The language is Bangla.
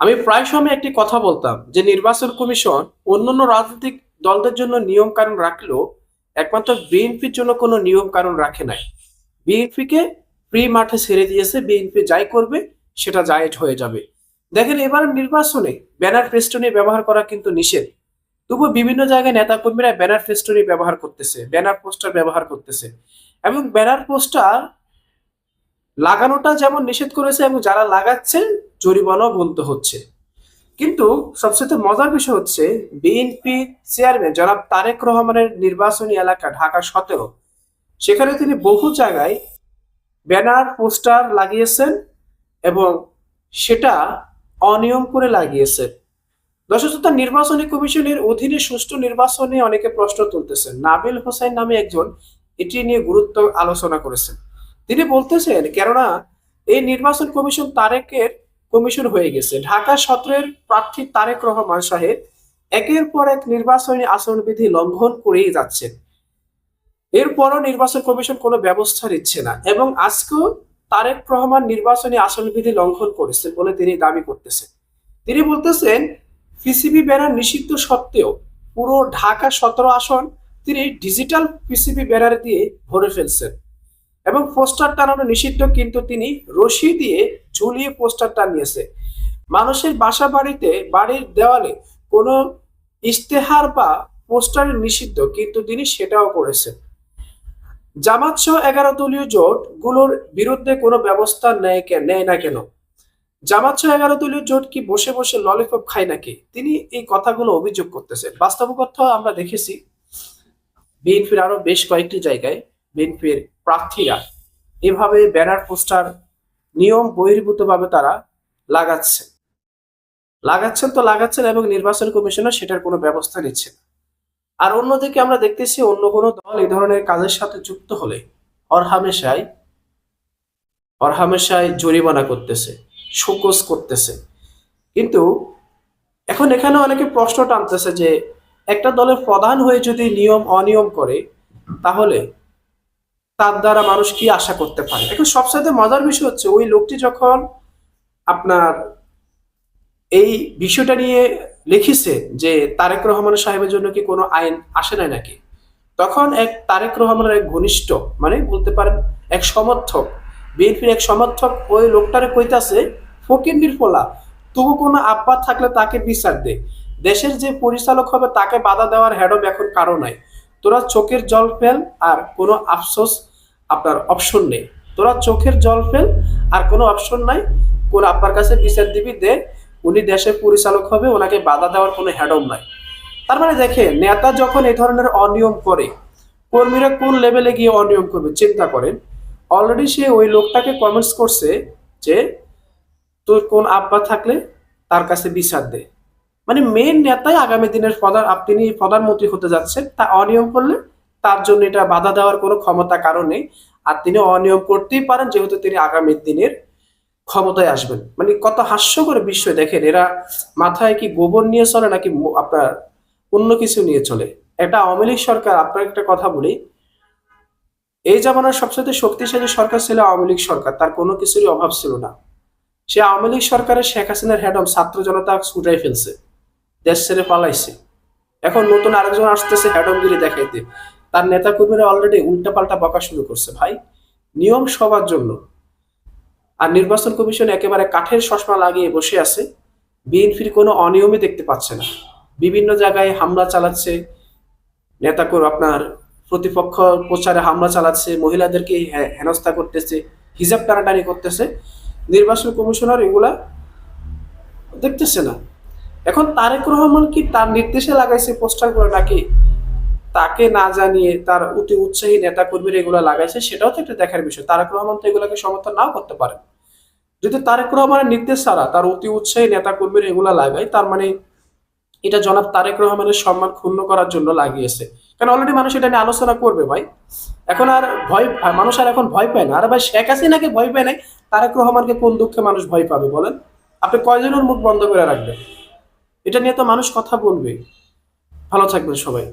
আমি প্রায় সময় একটি কথা বলতাম যে নির্বাচন কমিশন অন্যান্য রাজনৈতিক দলদের জন্য নিয়ম কানুন রাখলেও একমাত্র বিএনপির জন্য কোনো নিয়ম কানুন রাখে নাই। বিএনপিকে ফ্রি মাঠে ছেড়ে দিয়েছে, বিএনপি যাই করবে সেটা জায়েজ হয়ে যাবে। দেখেন এবার নির্বাচনে ব্যানার ফেস্টুনি ব্যবহার করা কিন্তু নিষেধ। তবু বিভিন্ন জায়গায় নেতাকর্মীরা ব্যানার ফেস্টুনি ব্যবহার করতেছে, ব্যানার পোস্টার ব্যবহার করতেছে এবং ব্যানার পোস্টার লাগানোটা যেমন নিষেধ করেছে এবং যারা লাগাচ্ছে জরিমানাও গুনতে হচ্ছে। কিন্তু সবচেয়ে মজার বিষয় হচ্ছে বিএনপি চেয়ারম্যান জনাব তারেক রহমানের নির্বাচনী এলাকা ঢাকা সতেরো, সেখানে তিনি বহু জায়গায় ব্যানার, পোস্টার লাগিয়েছেন এবং সেটা অনিয়ম করে লাগিয়েছেন। দর্শক, নির্বাচনী কমিশনের অধীনে সুষ্ঠু নির্বাচনে অনেকে প্রশ্ন তুলতেছেন। নাবিল হোসেন নামে একজন এটি নিয়ে গুরুত্ব আলোচনা করেছেন। তিনি বলতেছেন, কেননা এই নির্বাচন কমিশন তারেকের কমিশন হয়ে গেছে। ঢাকা সতেরোর প্রার্থী তারেক রহমান সাহেব একের পর এক নির্বাচনী আচরণবিধি লঙ্ঘন করেই যাচ্ছেন। এরপরও নির্বাচন কমিশন কোনো ব্যবস্থা নিচ্ছে না এবং আজকেও তারেক রহমান নির্বাচনী আচরণবিধি লঙ্ঘন করেছে বলে তিনি দাবি করতেছেন। তিনি বলতেছেন, পিসিবি ব্যানার নিষিদ্ধ সত্ত্বেও পুরো ঢাকা সতেরো আসন তিনি ডিজিটাল পিসিবি ব্যানার দিয়ে ভরে ফেলছেন এবং পোস্টার টানানো নিষিদ্ধ কিন্তু তিনি রশি দিয়ে ঝুলিয়ে পোস্টার টানিয়েছে মানুষের বাসা বাড়িতে বাড়ির দেওয়ালে কোনো ইশতেহার বা পোস্টার নিষিদ্ধ, কিন্তু তিনি সেটাও করেছেন। জামাত সহ এগারো দলীয় জোটগুলোর বিরুদ্ধে কোনো ব্যবস্থা নেয় কে- নেয় না কেন? জামাত সহ এগারো দলীয় জোট কি বসে বসে ললিপপ খায় নাকি? তিনি এই কথাগুলো অভিযোগ করতেছেন। বাস্তব কথা আমরা দেখেছি। বিএনপির আরও বেশ কয়েকটি জায়গায় বিএনপির প্রার্থীরা এভাবে ব্যানার পোস্টার নিয়ম বহির্ভূতভাবে তারা লাগাচ্ছে। লাগাচ্ছেন তো লাগাচ্ছেন এবং নির্বাচন কমিশনার সেটার কোনো ব্যবস্থা নিচ্ছে না। আর অন্যদিকে আমরা দেখতেছি অন্য কোনো দল এই ধরনের কাজের সাথে যুক্ত হলে অরহামেশাই অরহামেশাই জরিমানা করতেছে, শোকজ করতেছে। কিন্তু এখন এখানে অনেকে প্রশ্ন টানতেছে যে একটা দলের প্রধান হয়ে যদি নিয়ম অনিয়ম করে, তাহলে তার দ্বারা মানুষ কি আশা করতে পারে? এখন সবসাথে মজার বিষয় হচ্ছে, ওই লোকটি যখন আপনার এই বিষয়টা নিয়ে লিখিছে যে তারেক রহমান সাহেবের জন্য কি কোনো আইন আসে নাই নাকি? তখন এক তারেক রহমানের এক ঘনিষ্ঠ মানে বলতে পারেন এক সমর্থক, বিএনপির এক সমর্থক ওই লোকটারে কইতাছে ফকিন্দির ফোলা তবু কোনো আব্বা থাকলে তাকে বিচার দে। দেশের যে পরিচালক হবে তাকে বাধা দেওয়ার হেডম এখন কারও নাই। তোরা চোখের জল ফেল আর কোনো আফসোস আপনার অপশন নেই। তোরা চোখের জল ফেল, আর কোনো অপশন নাই। কোন আপনার কাছে বিচার দিবি, দে। উনি দেশের পরিচালক হবে, ওনাকে বাধা দেওয়ার কোনো হেডম নাই। তার মানে দেখে, নেতা যখন এই ধরনের অনিয়ম করে, কর্মীরা কোন লেভেলে গিয়ে অনিয়ম করবে, চিন্তা করেন। অলরেডি সে ওই লোকটাকে কমেন্টস করছে যে, তোর কোন আব্বা থাকলে তার কাছে বিচার দে। মানে মেন নেতাই আগামী দিনের প্রধান আপ- তিনি প্রধানমন্ত্রী হতে যাচ্ছেন, তা অনিয়ম করলে তার জন্য এটা বাধা দেওয়ার কোনো ক্ষমতা কারণ নেই। আর তিনি অনিয়ম করতেই পারেন, যেহেতু তিনি আগামী দিনের ক্ষমতায় আসবেন। মানে কত হাস্যকর বিষয় দেখেন, এরা মাথায় কি গোবর নিয়ে চলে নাকি আপনার অন্য কিছু নিয়ে চলে? এটা আওয়ামী লীগ সরকার আপনার একটা কথা বলি, এই জামানার সবচেয়ে শক্তিশালী সরকার ছিল আওয়ামী লীগ সরকার, তার কোনো কিছুরই অভাব ছিল না। সে আওয়ামী লীগ সরকারের শেখ হাসিনার হেডম ছাত্র জনতা ছুটাই ফেলছে, দেশ ছেড়ে পালাইছে। এখন নতুন আরেকজন আসতেছে হেডমগিরি দেখাইতে। তার নেতা কর্মীরা অলরেডি উল্টা পাল্টা বকা শুরু করছে ভাই। নিয়ম সবার জন্য। আর নির্বাচন কমিশন একেবারে কাঠের চশমা লাগিয়ে বসে আছে। বিএনপির কোনো অনিয়মই দেখতে পাচ্ছে না। বিভিন্ন জায়গায় হামলা চালাচ্ছে। নেতা কর আপনার প্রতিপক্ষ প্রচারে হামলা চালাচ্ছে। মহিলাদেরকে হে- হেনস্থা করতেছে, হিজাব টানাটানি করতেছে। নির্বাচন কমিশনার এগুলা দেখতেছে না। এখন তারেক রহমান কি তার নির্দেশে লাগাইছে পোস্টার করে নাকি? তাকে না জানিয়ে তার অতি উৎসাহী নেতা কর্মীরা এগুলো লাগাইছে, সেটাও তো একটা দেখার বিষয়। তারেক রহমান তো এগুলাকে সমর্থন নাও করতে পারে। যদি তারেক রহমানের নির্দেশ ছাড়া তার অতি উৎসাহী নেতা কর্মীরা এগুলা লাগায়, তার মানে এটা জনাব তারেক রহমানের সম্মান ক্ষুণ্ণ করার জন্য লাগিয়েছে। কারণ অলরেডি মানুষ এটা নিয়ে আলোচনা করবে ভাই? এখন আর ভয়, মানুষ আর এখন ভয় পায় না। আর ভাই, শেখ হাসিনাকে ভয় পায় নাই, তারেক রহমানকে কোন দুঃখে মানুষ ভয় পাবে বলেন? আপনি কয়জনের মুখ বন্ধ করে রাখবেন? এটা নিয়ে তো মানুষ কথা বলবে। ভালো থাকবেন সবাই।